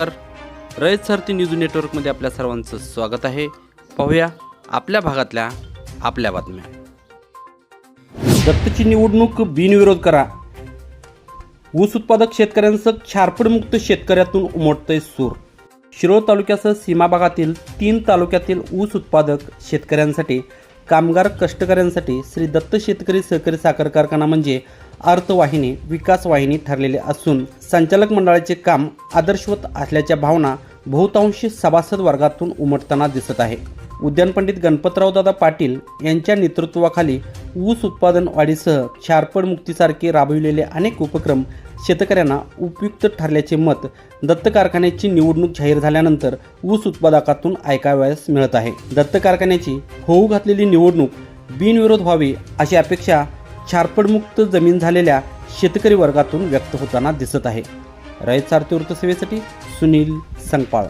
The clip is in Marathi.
तर रयत सारथी न्यूज नेटवर्कमध्ये आपल्या सर्वांचं स्वागत आहे. पाहूया आपल्या भागातल्या आपल्या बातम्या. दत्तची निवडणूक बिनविरोध करा. ऊस उत्पादक शेतकऱ्यांचं क्षारपडमुक्त शेतकऱ्यातून उमटतंय सूर. शिरोळ तालुक्यासह सीमा भागातील तीन तालुक्यातील ऊस उत्पादक शेतकऱ्यांसाठी कामगार कष्टकऱ्यांसाठी श्री दत्त शेतकरी सहकारी साखर कारखाना म्हणजे अर्थवाहिनी विकास वाहिनी ठरलेले असून संचालक मंडळाचे काम आदर्शवत असल्याच्या भावना बहुतांशी सभासद वर्गातून उमटताना दिसत आहे. उद्यान पंडित गणपतरावदादा पाटील यांच्या नेतृत्वाखाली ऊस उत्पादन वाढीसह क्षारपड मुक्तीसारखे राबविलेले अनेक उपक्रम शेतकऱ्यांना उपयुक्त ठरल्याचे मत दत्त कारखान्याची निवडणूक जाहीर झाल्यानंतर ऊस उत्पादकातून ऐकावयास मिळत आहे. दत्त कारखान्याची होऊ घातलेली निवडणूक बिनविरोध व्हावी अशी अपेक्षा क्षारपडमुक्त जमीन झालेल्या शेतकरी वर्गातून व्यक्त होताना दिसत आहे. रयत सारथी वृत्तसेवेसाठी सुनील संगपाळ.